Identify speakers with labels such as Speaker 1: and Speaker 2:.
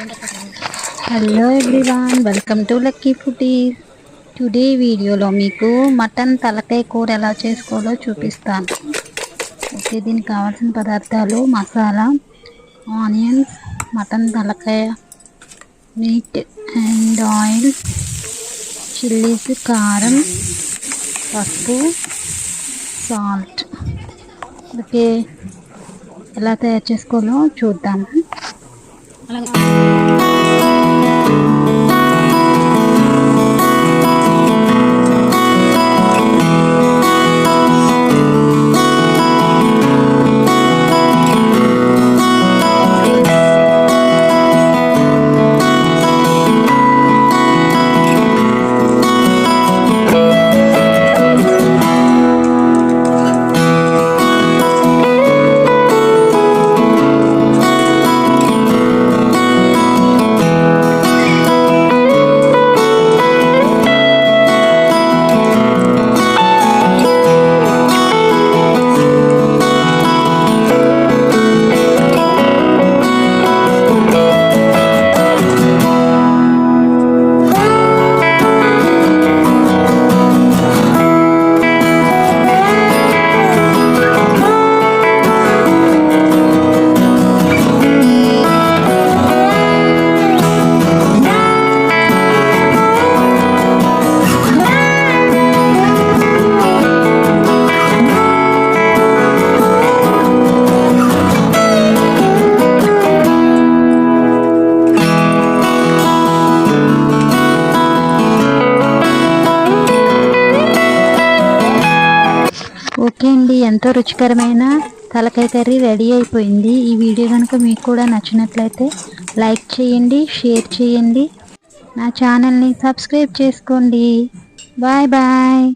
Speaker 1: Hello everyone welcome to lucky foodies today వీడియోలో మీకు mutton తలకాయ కూర ఎలా చేసుకోవాలో చూపిస్తాను. ఓకే దీనికి కావాల్సిన పదార్థాలు మసాలా ఆనియన్స్ మటన్ తలకాయ మీట్ అండ్ ఆయిల్ చిల్లీస్ కారం పసుపు సాల్ట్ ఓకే ఎలా తయారు చేసుకోవాలో చూద్దాము. Là. ఓకే అండి ఎంతో రుచికరమైన తలకాయ కర్రీ రెడీ అయిపోయింది. ఈ వీడియో కనుక మీకు కూడా నచ్చినట్లయితే లైక్ చేయండి షేర్ చేయండి. నా ఛానల్ని సబ్స్క్రైబ్ చేసుకోండి. Bye bye.